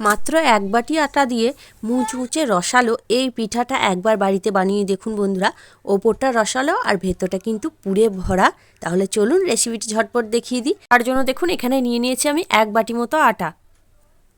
মাত্র এক বাটি আটা দিয়ে মুচমুচে রসালো এই পিঠাটা একবার বাড়িতে বানিয়ে দেখুন বন্ধুরা। ওপরটা রসালো আর ভেতরটা কিন্তু পুড়ে ভরা। তাহলে চলুন রেসিপিটি ঝটপট দেখিয়ে দিই। তার জন্য দেখুন এখানে নিয়ে নিয়েছি আমি এক বাটি মতো আটা।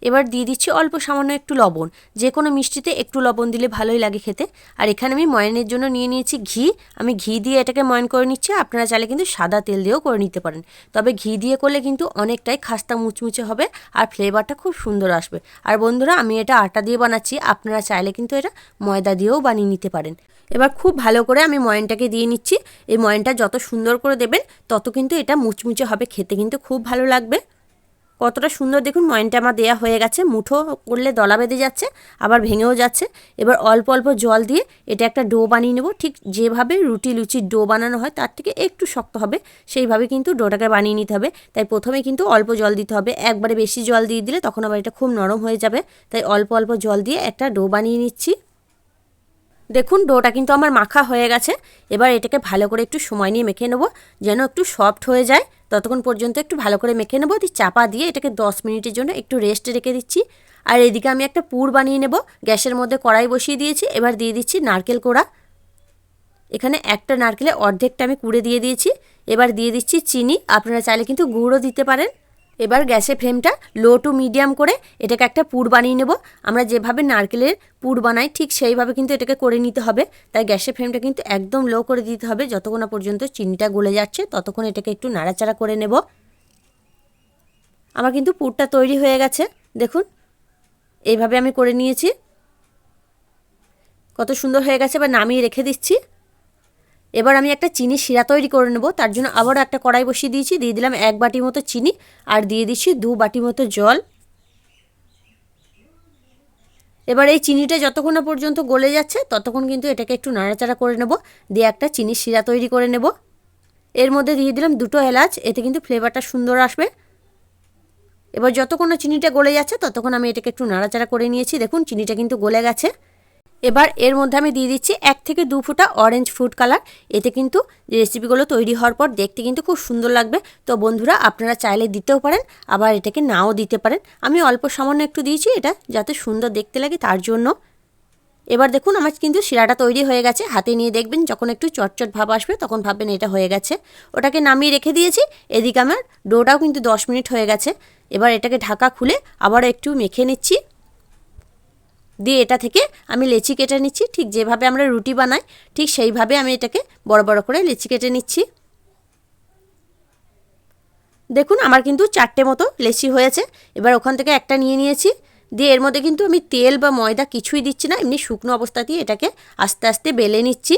এবার দিয়ে দিচ্ছি অল্প সামান্য একটু লবণ। যে কোনো মিষ্টিতে একটু লবণ দিলে ভালোই লাগে খেতে। আর এখানে আমি ময়নের জন্য নিয়ে নিয়েছি ঘি। আমি ঘি দিয়ে এটাকে ময়ন করে নিচ্ছি। আপনারা চাইলে কিন্তু সাদা তেল দিয়েও করে নিতে পারেন। তবে ঘি দিয়ে করলে কিন্তু অনেকটাই খাস্তা মুচমুচে হবে আর ফ্লেভারটা খুব সুন্দর আসবে। আর বন্ধুরা, আমি এটা আটা দিয়ে বানাচ্ছি। আপনারা চাইলে কিন্তু এটা ময়দা দিয়েও বানিয়ে নিতে পারেন। এবার খুব ভালো করে আমি ময়নটাকে দিয়ে নিচ্ছি। এই ময়নটা যত সুন্দর করে দেবেন, তত কিন্তু এটা মুচমুচে হবে। খেতে কিন্তু খুব ভালো লাগবে। কতটা সুন্দর দেখুন, ময়নটা আমার দেওয়া হয়ে গেছে। মুঠো করলে দলা বেঁধে যাচ্ছে, আবার ভেঙেও যাচ্ছে। এবার অল্প অল্প জল দিয়ে এটা একটা ডো বানিয়ে নেব। ঠিক যেভাবে রুটি লুচির ডো বানানো হয়, তার থেকে একটু শক্ত হবে। সেইভাবে কিন্তু ডোটাকে বানিয়ে নিতে হবে। তাই প্রথমে কিন্তু অল্প জল দিতে হবে। একবারে বেশি জল দিয়ে দিলে তখন আবার এটা খুব নরম হয়ে যাবে। তাই অল্প অল্প জল দিয়ে একটা ডো বানিয়ে নিচ্ছি। দেখুন, ডোটা কিন্তু আমার মাখা হয়ে গেছে। এবার এটাকে ভালো করে একটু সময় নিয়ে মেখে নেব, যেন একটু সফট হয়ে যায়। ততক্ষণ পর্যন্ত একটু ভালো করে মেখে নেব। দিয়ে চাপা দিয়ে এটাকে দশ মিনিটের জন্য একটু রেস্ট রেখে দিচ্ছি। আর এদিকে আমি একটা পুর বানিয়ে নেব। গ্যাসের মধ্যে কড়াই বসিয়ে দিয়েছি। এবার দিয়ে দিচ্ছি নারকেল কোড়া। এখানে একটা নারকেলে অর্ধেকটা আমি কুড়ে দিয়ে দিয়েছি। এবার দিয়ে দিচ্ছি চিনি। আপনারা চাইলে কিন্তু গুঁড়ো দিতে পারেন। এবার গ্যাসের ফ্লেমটা লো টু মিডিয়াম করে এটাকে একটা পুর বানিয়ে নেব। আমরা যেভাবে নারকেলের পুর বানাই, ঠিক সেইভাবে কিন্তু এটাকে করে নিতে হবে। তাই গ্যাসের ফ্লেমটা কিন্তু একদম লো করে দিতে হবে। যতক্ষণ না পর্যন্ত চিনিটা গলে যাচ্ছে, ততক্ষণ এটাকে একটু নাড়াচাড়া করে নেব। আমার কিন্তু পুরটা তৈরি হয়ে গেছে। দেখুন, এইভাবে আমি করে নিয়েছি। কত সুন্দর হয়ে গেছে, এবার নামিয়ে রেখে দিচ্ছি। এবার আমি একটা চিনি শিরা তৈরি করে নেব। তার জন্য আবারও একটা কড়াই বসিয়ে দিয়েছি। দিয়ে দিলাম এক বাটি মতো চিনি আর দিয়ে দিচ্ছি দু বাটি মতো জল। এবার এই চিনিটা যতক্ষণ না পর্যন্ত গলে যাচ্ছে, ততক্ষণ কিন্তু এটাকে একটু নাড়াচাড়া করে নেব। দিয়ে একটা চিনির শিরা তৈরি করে নেব। এর মধ্যে দিয়ে দিলাম দুটো এলাচ, এতে কিন্তু ফ্লেভারটা সুন্দর আসবে। এবার যতক্ষণ চিনিটা গলে যাচ্ছে, ততক্ষণ আমি এটাকে একটু নাড়াচাড়া করে নিয়েছি। দেখুন, চিনিটা কিন্তু গলে গেছে। এবার এর মধ্যে আমি দিয়ে দিচ্ছি এক থেকে দু ফুটা অরেঞ্জ ফুড কালার এতে কিন্তু রেসিপিগুলো তৈরি হওয়ার পর দেখতে কিন্তু খুব সুন্দর লাগবে। তো বন্ধুরা, আপনারা চাইলে দিতেও পারেন, আবার এটাকে নাও দিতে পারেন। আমি অল্প সামান্য একটু দিয়েছি এটা, যাতে সুন্দর দেখতে লাগে তার জন্য। এবার দেখুন, আমার কিন্তু শিরাটা তৈরি হয়ে গেছে। হাতে নিয়ে দেখবেন, যখন একটু চটচট ভাব আসবে, তখন ভাববেন এটা হয়ে গেছে। ওটাকে নামিয়ে রেখে দিয়েছি। এদিকে আমার ডোটাও কিন্তু দশ মিনিট হয়ে গেছে। এবার এটাকে ঢাকা খুলে আবারও একটু মেখে নিচ্ছি। দিয়ে এটা থেকে আমি লেচি কেটে নিচ্ছি। ঠিক যেভাবে আমরা রুটি বানাই, ঠিক সেইভাবে আমি এটাকে বড় বড় করে লেচি কেটে নিচ্ছি। দেখুন, আমার কিন্তু চারটে মতো লেচি হয়েছে। এবার ওখান থেকে একটা নিয়ে নিয়েছি। দিয়ে এর মধ্যে কিন্তু আমি তেল বা ময়দা কিছুই দিচ্ছি না, এমনি শুকনো অবস্থাতেই এটাকে আস্তে আস্তে বেলে নিচ্ছি।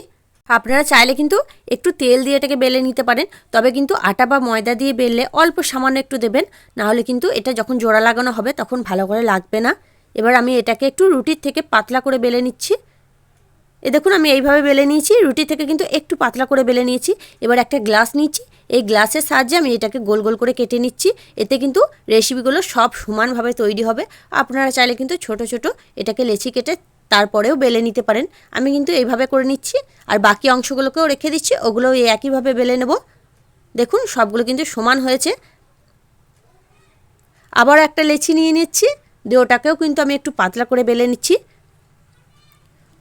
আপনারা চাইলে কিন্তু একটু তেল দিয়ে এটাকে বেলে নিতে পারেন, তবে কিন্তু আটা বা ময়দা দিয়ে বেললে অল্প সামান্য একটু দেবেন, নাহলে কিন্তু এটা যখন জোড়া লাগানো হবে তখন ভালো করে লাগবে না। এবার আমি এটাকে একটু রুটির থেকে পাতলা করে বেলে নিচ্ছি। এ দেখুন, আমি এইভাবে বেলে নিয়েছি, রুটি থেকে কিন্তু একটু পাতলা করে বেলে নিয়েছি। এবার একটা গ্লাস নিচ্ছি এই গ্লাসের সাহায্যে আমি এটাকে গোল গোল করে কেটে নিচ্ছি। এতে কিন্তু রেসিপিগুলো সব সমানভাবে তৈরি হবে। আপনারা চাইলে কিন্তু ছোট ছোট এটাকে লেচি কেটে তারপরেও বেলে নিতে পারেন। আমি কিন্তু এইভাবে করে নিচ্ছি, আর বাকি অংশগুলোকেও রেখে দিচ্ছি ওগুলো এই একইভাবে বেলে নেব। দেখুন, সবগুলো কিন্তু সমান হয়েছে। আবার একটা লেচি নিয়ে নিচ্ছি। দিয়ে ওটাকেও কিন্তু আমি একটু পাতলা করে বেলে নিচ্ছি।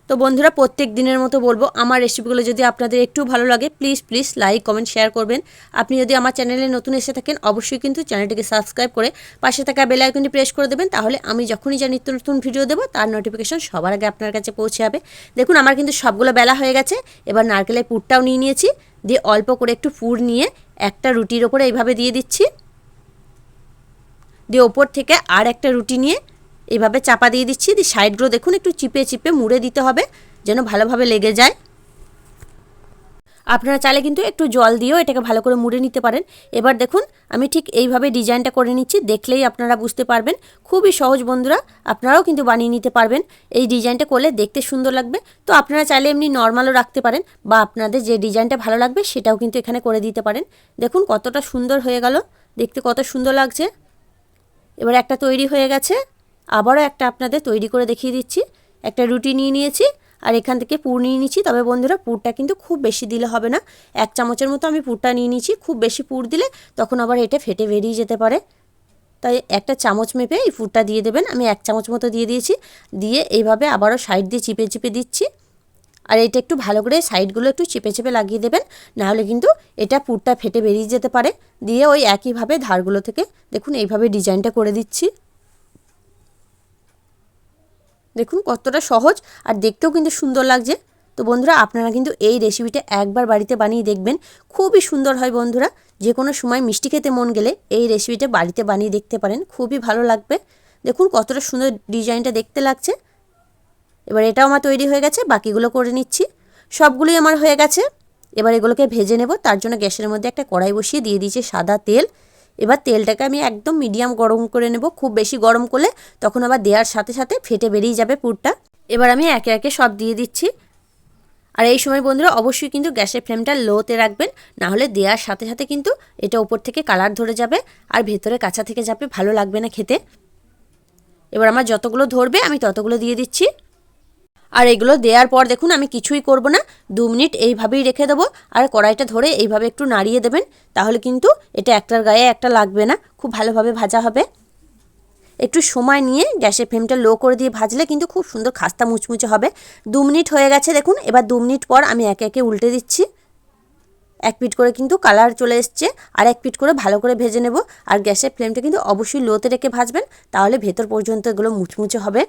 তো বন্ধুরা, প্রত্যেক দিনের মতো বলব, আমার রেসিপিগুলো যদি আপনাদের একটু ভালো লাগে please please like comment share করবেন। আপনি যদি আমার চ্যানেলে নতুন এসে থাকেন, অবশ্যই কিন্তু চ্যানেলটিকে সাবস্ক্রাইব করে পাশে থাকা বেল আইকনটি প্রেস করে দেবেন, তাহলে আমি যখনই যা নিত্য নতুন ভিডিও দেবো, তার নোটিফিকেশন সবার আগে আপনার কাছে পৌঁছে যাবে। দেখুন, আমার কিন্তু সবগুলো বেলা হয়ে গেছে, এবার নারকেলের পুরটাও নিয়ে নিয়েছি, দিয়ে অল্প করে একটু পুর নিয়ে একটা রুটির ওপরে এইভাবে দিয়ে দিচ্ছি। দিয়ে ওপর থেকে আর একটা রুটি নিয়ে এভাবে চাপা দিয়ে দিচ্ছি। দিয়ে সাইডগুলো দেখুন, একটু চিপে চিপে মুড়ে দিতে হবে যেন ভালোভাবে লেগে যায়। আপনারা চাইলে কিন্তু একটু জল দিয়েও এটাকে ভালো করে মুড়ে নিতে পারেন। এবার দেখুন, আমি ঠিক এইভাবে ডিজাইনটা করে নিচ্ছি, দেখলেই আপনারা বুঝতে পারবেন। খুবই সহজ বন্ধুরা, আপনারাও কিন্তু বানিয়ে নিতে পারবেন। এই ডিজাইনটা করলে দেখতে সুন্দর লাগবে। তো আপনারা চাইলে এমনি নর্মালও রাখতে পারেন বা আপনাদের যে ডিজাইনটা ভালো লাগবে সেটাও কিন্তু এখানে করে দিতে পারেন। দেখুন কতটা সুন্দর হয়ে গেল, দেখতে কত সুন্দর লাগছে। এবার একটা তৈরি হয়ে গেছে। আবারও একটা আপনাদের তৈরি করে দেখিয়ে দিচ্ছি। একটা রুটি নিয়ে নিয়েছি আর এখান থেকে পুর নিয়ে নিচ্ছি। তবে বন্ধুরা, পুরটা কিন্তু খুব বেশি দিলে হবে না। এক চামচের মতো আমি পুরটা নিয়ে নিচ্ছি খুব বেশি পুর দিলে তখন আবার এটা ফেটে বেরিয়ে যেতে পারে। তাই একটা চামচ মেপে এই পুরটা দিয়ে দেবেন। আমি এক চামচ মতো দিয়ে দিয়েছি। দিয়ে এইভাবে আবারও সাইড দিয়ে চিপে চিপে দিচ্ছি। আর এটা একটু ভালো করে সাইডগুলো একটু চেপে চেপে লাগিয়ে দেবেন, নাহলে কিন্তু এটা পুরটা ফেটে বেরিয়ে যেতে পারে। দিয়ে ওই একইভাবে ধারগুলো থেকে দেখুন, এইভাবে ডিজাইনটা করে দিচ্ছি। দেখুন কতটা সহজ আর দেখতেও কিন্তু সুন্দর লাগছে। তো বন্ধুরা, আপনারা কিন্তু এই রেসিপিটা একবার বাড়িতে বানিয়ে দেখবেন। খুবই সুন্দর হয় বন্ধুরা। যে কোনো সময় মিষ্টি খেতে মন গেলে এই রেসিপিটা বাড়িতে বানিয়ে দেখতে পারেন। খুবই ভালো লাগবে। দেখুন কতটা সুন্দর ডিজাইনটা দেখতে লাগছে। এবার এটাও আমার তৈরি হয়ে গেছে, বাকিগুলো করে নিচ্ছি। সবগুলোই আমার হয়ে গেছে। এবার এগুলোকে ভেজে নেব। তার জন্য গ্যাসের মধ্যে একটা কড়াই বসিয়ে দিয়ে দিয়েছি সাদা তেল। এবার তেলটাকে আমি একদম মিডিয়াম গরম করে নেব। খুব বেশি গরম করলে তখন আবার দেওয়ার সাথে সাথে ফেটে বেরিয়ে যাবে পুরটা। এবার আমি একে একে সব দিয়ে দিচ্ছি। আর এই সময় বন্ধুরা অবশ্যই কিন্তু গ্যাসের ফ্লেমটা লোতে রাখবেন, না হলে দেওয়ার সাথে সাথে কিন্তু এটা উপর থেকে কালার ধরে যাবে আর ভেতরে কাঁচা থেকে যাবে, ভালো লাগবে না খেতে। এবার আমার যতগুলো ধরবে আমি ততগুলো দিয়ে দিচ্ছি। আর এগুলো দেওয়ার পর দেখুন, আমি কিছুই করব না। দু মিনিট এইভাবেই রেখে দেবো। আর কড়াইটা ধরে এইভাবে একটু নাড়িয়ে দেবেন। তাহলে কিন্তু এটা একটার গায়ে একটা লাগবে না। খুব ভালোভাবে ভাজা হবে। একটু সময় নিয়ে গ্যাসের ফ্লেমটা লো করে দিয়ে ভাজলে কিন্তু খুব সুন্দর খাস্তা মুচমুচে হবে। দু মিনিট হয়ে গেছে দেখুন, এবার দু মিনিট পর আমি একে একে উল্টে দিচ্ছি। এক পিট করে কিন্তু কালার চলে এসছে। আর এক পিট করে ভালো করে ভেজে নেব। আর গ্যাসের ফ্লেমটা কিন্তু অবশ্যই লোতে রেখে ভাজবেন। তাহলে ভেতর পর্যন্ত এগুলো মুচমুচে হবে।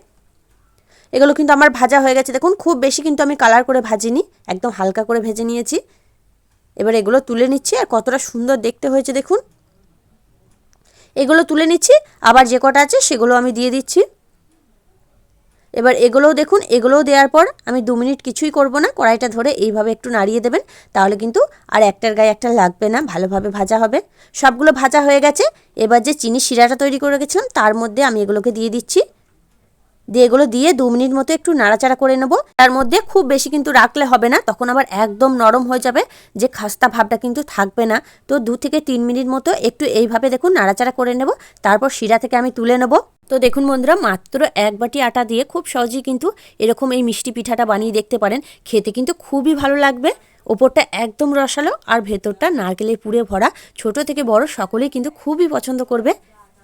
এগুলো কিন্তু আমার ভাজা হয়ে গেছে। দেখুন, খুব বেশি কিন্তু আমি কালার করে ভাজিনি, একদম হালকা করে ভেজে নিয়েছি। এবার এগুলো তুলে নিচ্ছি, আর কতটা সুন্দর দেখতে হয়েছে, দেখুন। এগুলো তুলে নিচ্ছি, আবার যে কটা আছে সেগুলো আমি দিয়ে দিচ্ছি। এবার এগুলোও দেখুন, এগুলোও দেওয়ার পর আমি দু মিনিট কিছুই করব না, কড়াইটা ধরে এইভাবে একটু নাড়িয়ে দেবেন, তাহলে কিন্তু আর একটার গায়ে একটা লাগবে না, ভালোভাবে ভাজা হবে। সবগুলো ভাজা হয়ে গেছে, এবার যে চিনি শিরাটা তৈরি করে রেখেছিলাম, তার মধ্যে আমি এগুলোকে দিয়ে দিচ্ছি। দিয়ে এগুলো দিয়ে দু মিনিট মতো একটু নাড়াচাড়া করে নেব। তার মধ্যে খুব বেশি কিন্তু রাখলে হবে না, তখন আবার একদম নরম হয়ে যাবে, যে খাস্তা ভাবটা কিন্তু থাকবে না। তো দু থেকে তিন মিনিট মতো একটু এইভাবে দেখুন নাড়াচাড়া করে নেব, তারপর শিরা থেকে আমি তুলে নেব। তো দেখুন বন্ধুরা, মাত্র এক বাটি আটা দিয়ে খুব সহজেই কিন্তু এরকম এই মিষ্টি পিঠাটা বানিয়ে দেখতে পারেন। খেতে কিন্তু খুবই ভালো লাগবে। ওপরটা একদম রসালো আর ভেতরটা নারকেলের পুড়ে ভরা। ছোট থেকে বড় সকলেই কিন্তু খুবই পছন্দ করবে।